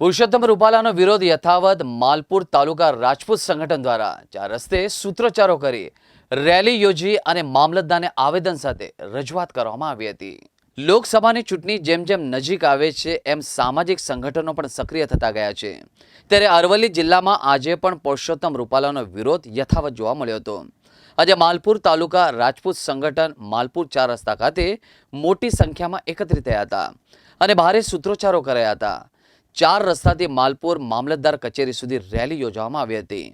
પુરુષોત્તમ રૂપાલાનો વિરોધ યથાવત માલપુર તાલુકા રાજપૂત સંગઠન દ્વારા ચાર રસ્તે સૂત્રોચ્ચારો કરી રેલી યોજી અને મામલતદારને આવેદન સાથે રજૂઆત કરવામાં આવી હતી. લોકસભાની ચૂંટણી જેમ જેમ નજીક આવે છે, એમ સામાજિક સંગઠનો પણ સક્રિય થતા ગયા છે. ત્યારે અરવલ્લી જિલ્લામાં આજે પણ પુરુષોત્તમ રૂપાલાનો વિરોધ યથાવત જોવા મળ્યો હતો. આજે માલપુર તાલુકા રાજપૂત સંગઠન માલપુર ચાર રસ્તા ખાતે મોટી સંખ્યામાં એકત્રિત થયા હતા અને ભારે સૂત્રોચ્ચારો કર્યા હતા. ચાર રસ્તાથી માલપુર મામલતદાર કચેરી સુધી રેલી યોજવામાં આવી હતી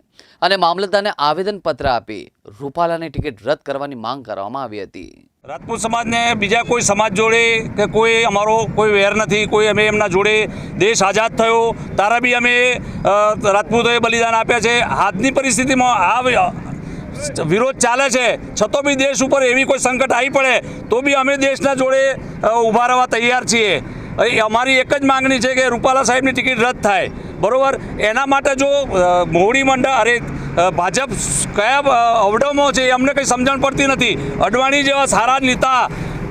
અને મામલતદારને આવેદનપત્ર આપી રૂપાલાની ટિકિટ રદ કરવાની માંગ કરવામાં આવી હતી. રાજપૂત સમાજને બીજા કોઈ સમાજ જોડે કે કોઈ અમારો કોઈ વેર નથી, કોઈ અમે એમના જોડે દેશ આઝાદ થયો, તારા બી અમે રાજપૂતોએ બલિદાન આપ્યા છે. આજની પરિસ્થિતિમાં આ વિરોધ ચાલે છે. છતાં બી દેશ ઉપર એવી કોઈ સંકટ આવી પડે, તો બી અમે દેશના જોડે ઊભા રહેવા તૈયાર છીએ. એ અમારી એક જ માંગણી છે કે રૂપાલા સાહેબની ટિકિટ રદ થાય. બરાબર? એના માટે જો મોવડી મંડળ, અરે ભાજપ કયા અવડમો છે એ અમને કંઈ સમજણ પડતી નથી. અડવાણી જેવા સારા નેતા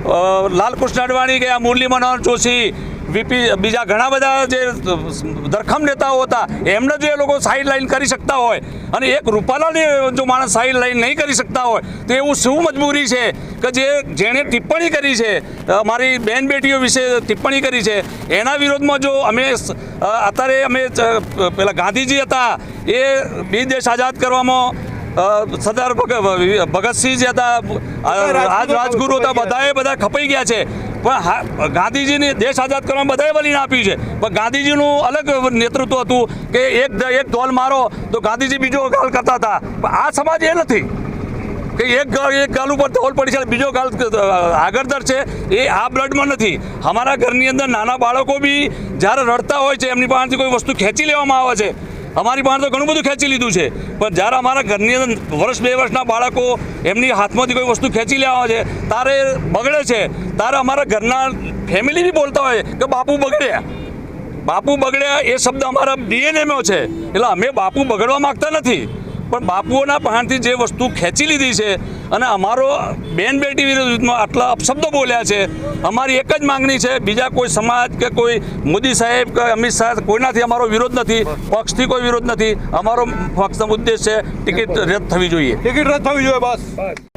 લાલકૃષ્ણ અડવાણી ગયા મુરલી મનોહર જોશી, વીપી બીજા ઘણા બધા જે ધરખમ નેતાઓ હતા, એમને જો એ લોકો સાઈડ લાઈન કરી શકતા હોય અને એક રૂપાલાને જો માણસ સાઈડ લાઈન નહીં કરી શકતા હોય, તો એવું શું મજબૂરી છે કે જે જેણે ટિપ્પણી કરી છે અમારી બેન બેટીઓ વિશે ટિપ્પણી કરી છે, એના વિરોધમાં જો અમે અત્યારે અમે પેલા ગાંધીજી હતા, એ બી દેશ આઝાદ કરવામાં સરદાર ભગતસિંહ જે હતા રાજગુરુ હતા બધાએ બધા ખપાઈ ગયા છે. પણ હા ગાંધીજીને દેશ આઝાદ કરવામાં બધાએ બલિદાન આપ્યું છે. પણ ગાંધીજીનું અલગ નેતૃત્વ હતું કે એક એક ધોલ મારો તો ગાંધીજી બીજો ગાલ કરતા હતા. પણ આ સમાજ એ નથી. કે એક ગાલ એક ગાલ ઉપર ધોલ પડી છે બીજો ગાલ આગળદર છે એ આ બ્લડમાં નથી. અમારા ઘરની અંદર નાના બાળકો બી જ્યારે રડતા હોય છે એમની પાસેથી કોઈ વસ્તુ ખેંચી લેવામાં આવે છે. અમારી પાસે તો ઘણું બધું ખેંચી લીધું છે. પણ જ્યારે અમારા ઘરની અંદર વર્ષ બે વર્ષના બાળકો એમની હાથમાંથી કોઈ વસ્તુ ખેંચી લેવા છે, તારે બગડે છે. તારે અમારા ઘરના ફેમિલી બી બોલતા હોય કે બાપુ બગડ્યા બાપુ બગડ્યા એ શબ્દ અમારા ડીએનએમાં છે. એટલે અમે બાપુ બગડવા માંગતા નથી. પણ બાપુઓના પહાણથી જે વસ્તુ ખેંચી લીધી છે અને અમારો બેન બેટી વિરુદ્ધમાં આટલા અપશબ્દો બોલ્યા છે, અમારી એક જ માંગણી છે, બીજા કોઈ સમાજ કે કોઈ મોદી સાહેબ કે અમિત શાહ કોઈનાથી અમારો વિરોધ નથી, પક્ષથી કોઈ વિરોધ નથી. અમારો ફક્ત ઉદ્દેશ છે, ટિકિટ રદ થવી જોઈએ. ટિકિટ રદ થવી જોઈએ, બસ.